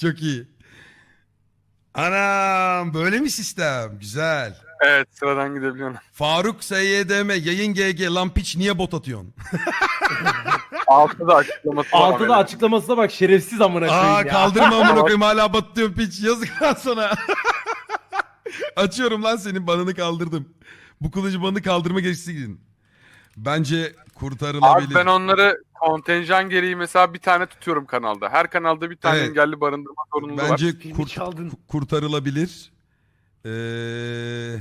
Çok iyi. Anam böyle mi sistem? Güzel. Evet sıradan gidebiliyorum. Faruk SYDM yayın GG lan piç niye bot atıyorsun? Altıda açıklaması var. Altıda açıklamasına bak şerefsiz amına koyayım Aa ya. kaldırma amına koyayım hala batıyorum piç yazık lan sana. Açıyorum lan senin banını kaldırdım. Bu kılıcı banını kaldırma geçsi gidin. Bence kurtarılabilir. Abi ben onları kontenjan gereği mesela bir tane tutuyorum kanalda. Her kanalda bir tane Evet. engelli barındırma zorunluluğu var. Bence Filmi kurt- çaldın. kurtarılabilir. Ee,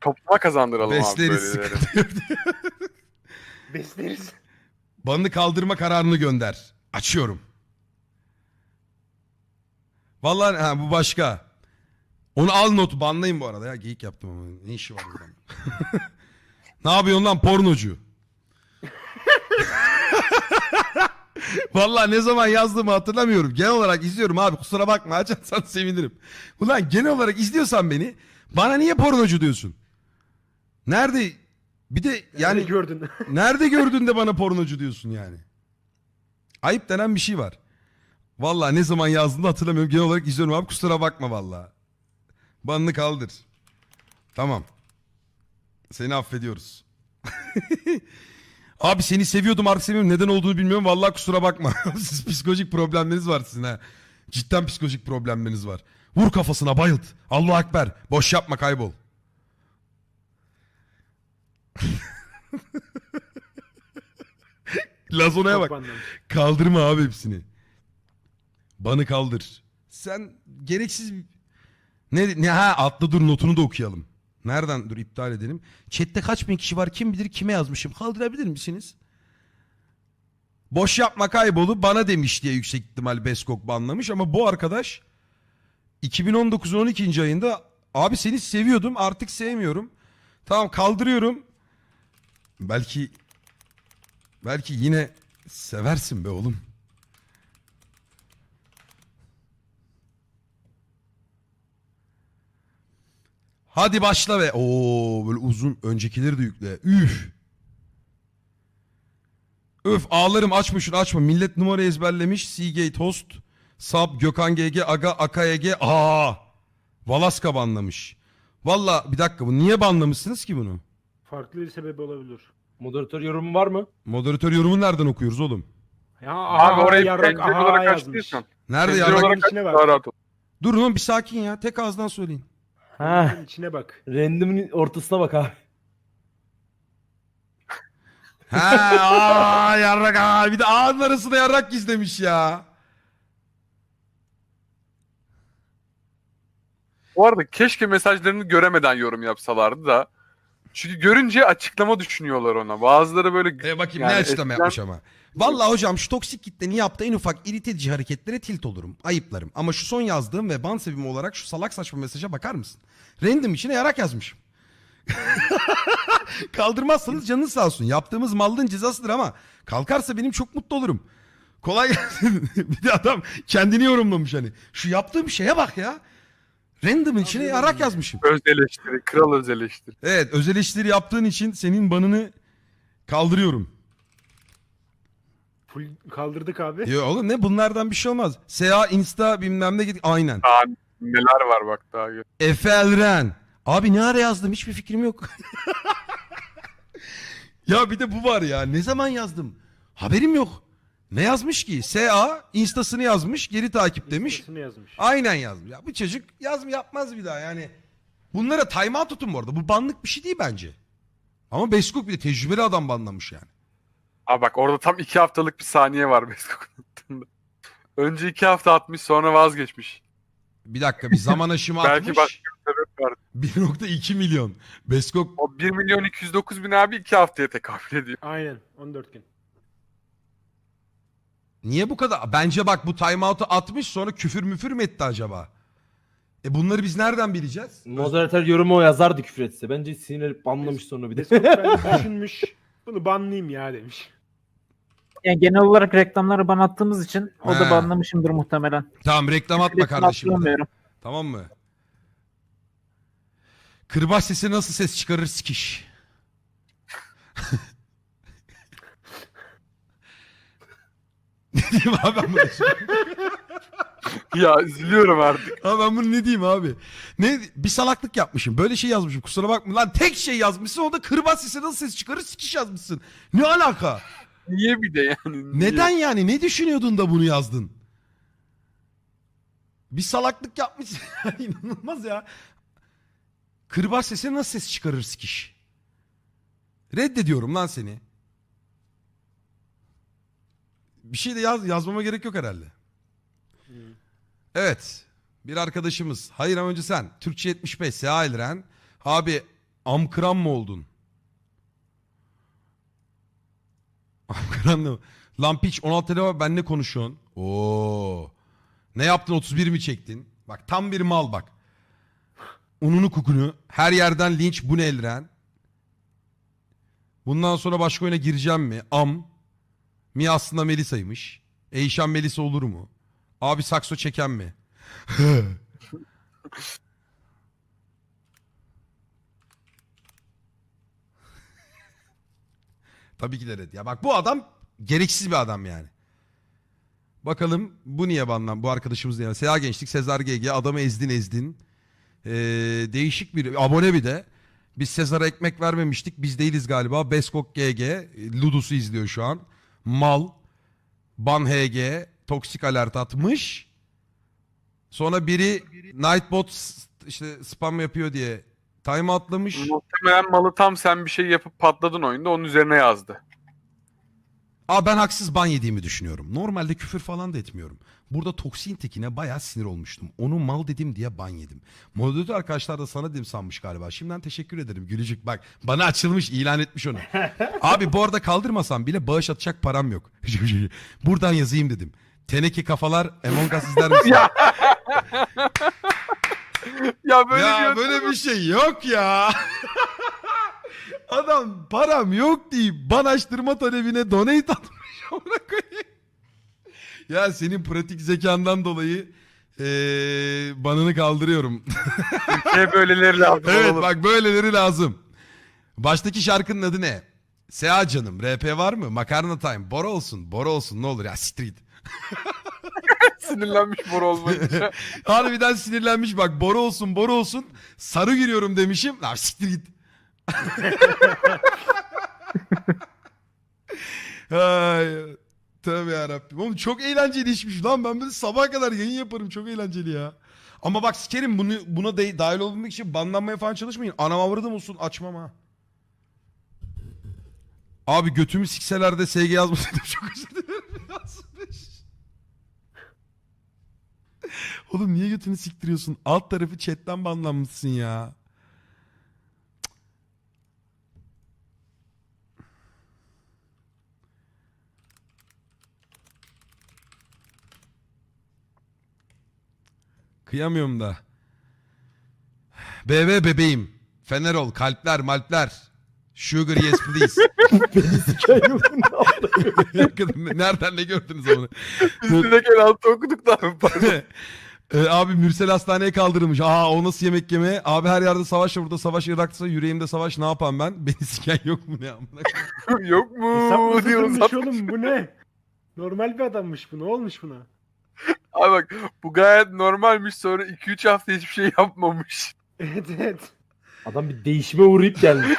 Topluma kazandıralım besleriz abi böyleleri. sıkıntı yok. Besleriz. Banını kaldırma kararını gönder. Açıyorum. Vallahi ha, bu başka. Onu al not banlayın bu arada ya. Geyik yaptım ama. Ne işi var burada? ne yapıyorsun lan pornocu? Vallahi ne zaman yazdığımı hatırlamıyorum. Genel olarak izliyorum abi kusura bakma açarsan sevinirim. Ulan genel olarak izliyorsan beni bana niye pornocu diyorsun? Nerede? Bir de Yani yani gördün. Nerede gördün de bana pornocu diyorsun yani? Ayıp denen bir şey var. Vallahi ne zaman yazdığını hatırlamıyorum. Genel olarak izliyorum abi kusura bakma vallahi. Banını kaldır. Tamam. Seni affediyoruz. abi seni seviyordum artık sevmiyorum. Neden olduğunu bilmiyorum. Vallahi kusura bakma. Siz psikolojik problemleriniz var sizin ha. Cidden psikolojik problemleriniz var. Vur kafasına bayılt. Allahu Ekber. Boş yapma kaybol. Lazona'ya bak. Kaldırma abi hepsini. Banı kaldır. Sen gereksiz ne, ne ha atla dur notunu da okuyalım. Nereden dur iptal edelim. Chat'te kaç bin kişi var kim bilir kime yazmışım. Kaldırabilir misiniz? Boş yapma kaybolu bana demiş diye yüksek ihtimal Beskok banlamış ama bu arkadaş 2019'un 12. ayında abi seni seviyordum artık sevmiyorum. Tamam kaldırıyorum. Belki belki yine seversin be oğlum. Hadi başla ve Oo böyle uzun öncekileri de yükle. Üf. Öf ağlarım açma şunu açma. Millet numara ezberlemiş. Seagate host. Sab Gökhan GG Aga Aka EG. Aa. Valaska banlamış. Valla bir dakika bu niye banlamışsınız ki bunu? Farklı bir sebebi olabilir. Moderatör yorumu var mı? Moderatör yorumunu nereden okuyoruz oğlum? Ya Abi aha, orayı yarrak aha olarak yazmış. açtıysan. Nerede pencere ya? olarak aç daha rahat. Durun oğlum bir sakin ya. Tek ağızdan söyleyin. Ha, Bunun içine bak. random'ın ortasına bak abi. He aa yarrak aa bir de ağın arasında yarrak gizlemiş ya. Bu arada keşke mesajlarını göremeden yorum yapsalardı da. Çünkü görünce açıklama düşünüyorlar ona. Bazıları böyle E bakayım Yani ne açıklama eskiden- yapmış ama. Vallahi hocam şu toksik kitlenin yaptığı en ufak irit edici hareketlere tilt olurum. Ayıplarım. Ama şu son yazdığım ve ban sebebim olarak şu salak saçma mesaja bakar mısın? Random içine yarak yazmışım. Kaldırmazsanız canınız sağ olsun. Yaptığımız mallığın cezasıdır ama kalkarsa benim çok mutlu olurum. Kolay gelsin. bir de adam kendini yorumlamış hani. Şu yaptığım şeye bak ya. Random'ın içine yarak yazmışım. öz eleştiri, kral öz eleştiri. Evet öz eleştiri yaptığın için senin banını kaldırıyorum. Full kaldırdık abi. Ya oğlum ne bunlardan bir şey olmaz. SA Insta bilmem ne git aynen. Daha neler var bak daha. gör. Efe Elren. Abi ne ara yazdım hiçbir fikrim yok. ya bir de bu var ya ne zaman yazdım? Haberim yok. Ne yazmış ki? SA Insta'sını yazmış geri takip demiş. Sırasını yazmış. Aynen yazmış. Ya bu çocuk yaz mı yapmaz bir daha yani. Bunlara timeout tutun bu arada. Bu banlık bir şey değil bence. Ama Beskok bir de tecrübeli adam banlamış yani. Aa bak orada tam iki haftalık bir saniye var Beskok'un attığında. Önce iki hafta atmış sonra vazgeçmiş. Bir dakika bir zaman aşımı Belki atmış. başka bir sebep var. 1.2 milyon. Beskok O 1 milyon 209 bin abi iki haftaya tekabül ediyor. Aynen 14 gün. niye bu kadar? Bence bak bu timeout'u atmış sonra küfür müfür mü etti acaba? E bunları biz nereden bileceğiz? Moderatör yorumu o yazardı küfür etse. Bence sinirlenip banlamış sonra bir de. Beskok bence düşünmüş. Bunu banlayayım ya demiş. Yani genel olarak reklamları ban attığımız için o He. da banlamışımdır muhtemelen. Tamam reklam atma kardeşim. hatırlamıyorum. Tamam mı? Kırbaç sesi nasıl ses çıkarır sikiş. ne diyeyim abi ben şimdi? ya üzülüyorum artık. Abi ben bunu ne diyeyim abi? Ne bir salaklık yapmışım. Böyle şey yazmışım. Kusura bakma. Lan tek şey yazmışsın. O da kırbaç sesi nasıl ses çıkarır sikiş yazmışsın. Ne alaka? Niye bir de yani? niye? Neden yani? Ne düşünüyordun da bunu yazdın? Bir salaklık yapmışsın. İnanılmaz ya. Kırbaç sesi nasıl ses çıkarır sikiş? Reddediyorum lan seni. Bir şey de yaz, yazmama gerek yok herhalde. Evet. Bir arkadaşımız. Hayır ama önce sen. Türkçe 75. Seha Elren. Abi amkıran mı oldun? Mı? Lan piç 16 lira benle konuşuyorsun. Oo. Ne yaptın 31 mi çektin? Bak tam bir mal bak. Ununu kukunu. Her yerden linç bu ne Elren? Bundan sonra başka oyuna gireceğim mi? Am. Mi aslında Melisa'ymış. Eyşan Melisa olur mu? Abi sakso çeken mi? Tabii ki de red. Ya bak bu adam gereksiz bir adam yani. Bakalım bu niye banlan? Bu arkadaşımız niye? Seha Gençlik, Sezar GG, adamı ezdin ezdin. Ee, değişik bir abone bir de. Biz Sezar'a ekmek vermemiştik. Biz değiliz galiba. Beskok GG, Ludus'u izliyor şu an. Mal, Ban HG, Toksik Alert atmış. Sonra biri Nightbot işte spam yapıyor diye time atlamış. Muhtemelen malı tam sen bir şey yapıp patladın oyunda onun üzerine yazdı. Aa ben haksız ban yediğimi düşünüyorum. Normalde küfür falan da etmiyorum. Burada toksin tekine bayağı sinir olmuştum. Onu mal dedim diye ban yedim. Moderatör arkadaşlar da sana dedim sanmış galiba. Şimdiden teşekkür ederim Gülücük. Bak bana açılmış ilan etmiş onu. Abi bu arada kaldırmasam bile bağış atacak param yok. Buradan yazayım dedim. Teneke kafalar Among Us izler misin? Ya böyle ya bir böyle bir şey yok ya. Adam param yok deyip banaştırma talebine donate atmış. Amına koyayım. ya senin pratik zekandan dolayı eee banını kaldırıyorum. Ülkeye böyleleri lazım. evet oğlum. bak böyleleri lazım. Baştaki şarkının adı ne? Seha canım RP var mı? Makarna time. Bora olsun. Bora olsun ne olur ya street. Sinirlenmiş mor olmayınca. Harbiden sinirlenmiş bak Bora olsun Bora olsun. Sarı giriyorum demişim. Lan siktir git. Ay, tövbe yarabbim. Oğlum çok eğlenceli işmiş lan. Ben böyle sabaha kadar yayın yaparım. Çok eğlenceli ya. Ama bak sikerim bunu, buna de, dahil olmak için banlanmaya falan çalışmayın. Anam avradım olsun açmam ha. Abi götümü sikseler de SG yazmasaydım çok özür dilerim. Yazmış. Oğlum niye götünü siktiriyorsun? Alt tarafı chatten banlanmışsın ya. Kıyamıyorum da. BB bebeğim. Fener ol. Kalpler malpler. Sugar yes please. Nereden ne gördünüz onu? Biz direkt el altı okuduk da. Ee, abi Mürsel hastaneye kaldırılmış. Aa o nasıl yemek yeme? Abi her yerde savaş var burada savaş Irak'ta yüreğimde savaş ne yapayım ben? Beni siken yok mu ne amına koyayım? Yok mu? Hesap diyor oğlum bu ne? Normal bir adammış bu. Ne olmuş buna? Abi bak bu gayet normalmiş sonra 2-3 hafta hiçbir şey yapmamış. Evet evet. Adam bir değişime uğrayıp gelmiş.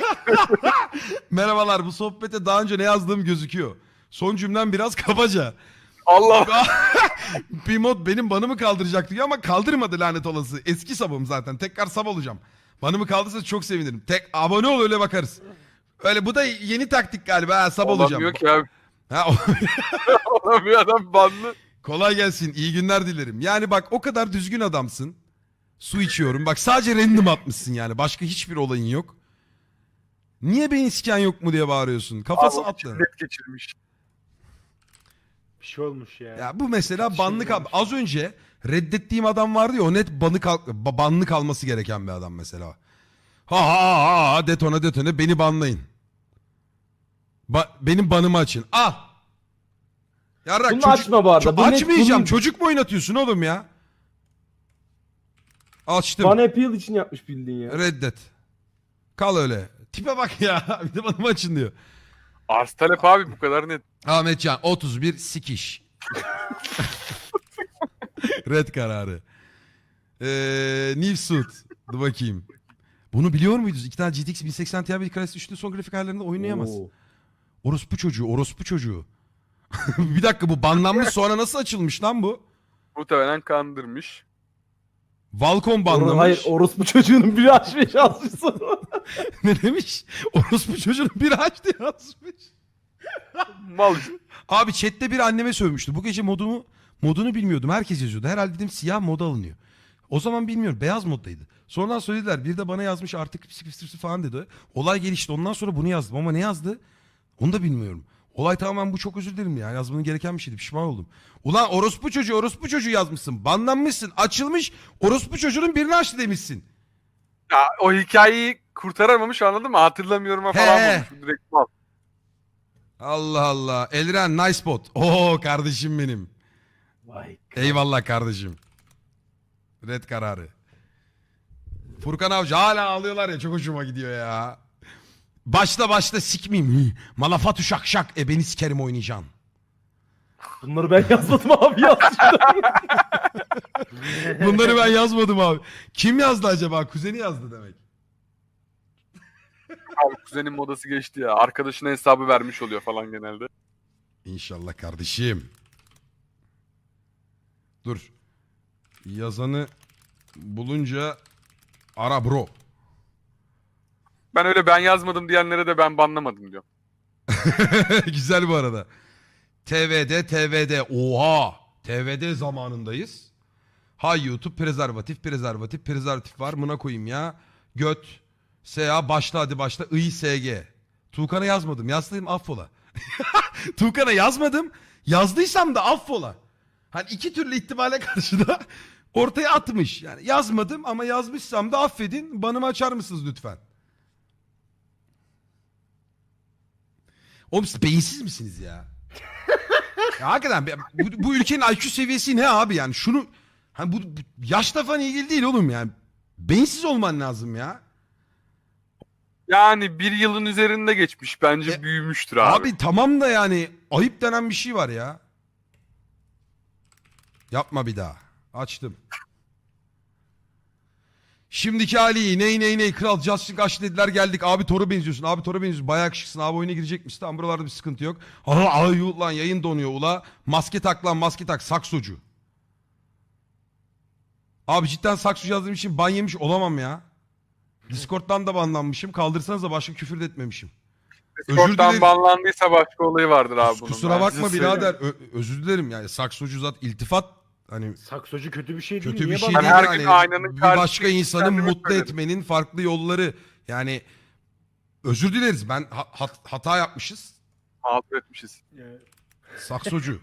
Merhabalar bu sohbete daha önce ne yazdığım gözüküyor. Son cümlem biraz kabaca. Allah Pimot benim banımı kaldıracak diyor ama kaldırmadı lanet olası. Eski sabım zaten. Tekrar sab olacağım. Banımı kaldırsa çok sevinirim. Tek abone ol öyle bakarız. Öyle bu da yeni taktik galiba. Ha, sab olacağım. olamıyor ki abi. Ha, Olamıyor adam banlı. Kolay gelsin. İyi günler dilerim. Yani bak o kadar düzgün adamsın. Su içiyorum. Bak sadece random atmışsın yani. Başka hiçbir olayın yok. Niye beni siken yok mu diye bağırıyorsun. Kafası Abi, atlı. şiddet geçirmiş. Bir şey olmuş ya. Ya bu mesela Şey banlık al- olmuş. az önce reddettiğim adam vardı ya o net banı kal ba- banlı kalması gereken bir adam mesela. Ha ha ha ha detone detone beni banlayın. Ba- benim banımı açın. Al. Yarrak Bunu çocuk- açma bu arada. Ço- Bu net açmayacağım. bunun- Çocuk mu oynatıyorsun oğlum ya? Açtım. Bana appeal için yapmış bildiğin ya. Reddet. Kal öyle. Tipe bak ya. Bir de banımı açın diyor. Arz talep abi bu kadar net. Ahmetcan 31 sikiş. Red kararı. Ee, New Suit. Dur bakayım. Bunu biliyor muydunuz? İki tane GTX 1080 Ti bir karesi üstünde son grafik ayarlarında oynayamaz. Oo. Orospu çocuğu, orospu çocuğu. bir dakika bu banlanmış sonra nasıl açılmış lan bu? Muhtemelen kandırmış. Valcom Or- banlamış. Hayır orospu çocuğunun biri açmış yazmış sonra. ne demiş? Orospu çocuğunun biri açtı yazmış. Mal. Abi chatte bir anneme sövmüştü. Bu gece modumu modunu bilmiyordum. Herkes yazıyordu. Herhalde dedim siyah moda alınıyor. O zaman bilmiyorum. Beyaz moddaydı. Sonradan söylediler. Bir de bana yazmış artık pis falan dedi. Olay gelişti. Ondan sonra bunu yazdım. Ama ne yazdı? Onu da bilmiyorum. Olay tamamen bu çok özür dilerim ya. Yazmanın gereken bir şeydi. Pişman oldum. Ulan orospu çocuğu orospu çocuğu yazmışsın. Banlanmışsın. Açılmış. Orospu çocuğunun birini açtı demişsin. Ya, o hikayeyi kurtaramamış anladın mı? Hatırlamıyorum falan He. olmuş. Direkt mal. Allah Allah. Elren nice bot. Oo kardeşim benim. Vay. Eyvallah kardeşim. Red kararı. Furkan Avcı hala ağlıyorlar ya çok hoşuma gidiyor ya. Başla başla sikmeyeyim. Malafat şak şak. E beni sikerim oynayacaksın. Bunları ben yazmadım abi yazmış. Bunları ben yazmadım abi. Kim yazdı acaba? Kuzeni yazdı demek. Abi kuzenin modası geçti ya. Arkadaşına hesabı vermiş oluyor falan genelde. İnşallah kardeşim. Dur. Yazanı bulunca ara bro. Ben öyle ben yazmadım diyenlere de ben banlamadım diyor. Güzel bu arada. TVD, TVD. Oha! TVD zamanındayız. Ha YouTube prezervatif, prezervatif, prezervatif var. Buna koyayım ya. Göt. SA başla hadi başla. I, SG. Tuğkan'a yazmadım. Yazdım affola. Tuğkan'a yazmadım. Yazdıysam da affola. Hani iki türlü ihtimale karşı da ortaya atmış. Yani yazmadım ama yazmışsam da affedin. Banımı açar mısınız lütfen? Oğlum siz beyinsiz misiniz ya? ya hakikaten bu, bu ülkenin IQ seviyesi ne abi yani şunu hani bu, bu yaşla falan ilgili değil oğlum yani. Beyinsiz olman lazım ya. Yani bir yılın üzerinde geçmiş. Bence E, büyümüştür abi. Abi tamam da yani ayıp denen bir şey var ya. Yapma bir daha. Açtım. Şimdiki hali ney ney ney? Kral Justin kaç dediler geldik. Abi Thor'a benziyorsun abi Thor'a benziyorsun. Bayağı yakışıksın. Abi oyuna girecek misin tamam buralarda bir sıkıntı yok. Ay lan yayın donuyor ula. Maske tak lan maske tak. Saksocu. Abi cidden saksocu yazdığım için ban yemiş olamam ya. Discord'dan da banlanmışım. Kaldırsanız da başka küfür de etmemişim. Discord'dan banlandıysa başka olayı vardır abi bunun. Kusura bakma birader. Ö- özür dilerim. Yani saksocu zat iltifat hani Saksocu kötü bir şey değil. kötü bir Niye şey bana- değil her gün yani aynanın bir başka insanı kendimi mutlu söylerim. etmenin farklı yolları yani özür dileriz ben ha- hat- hata yapmışız Mağdur etmişiz. Saksocu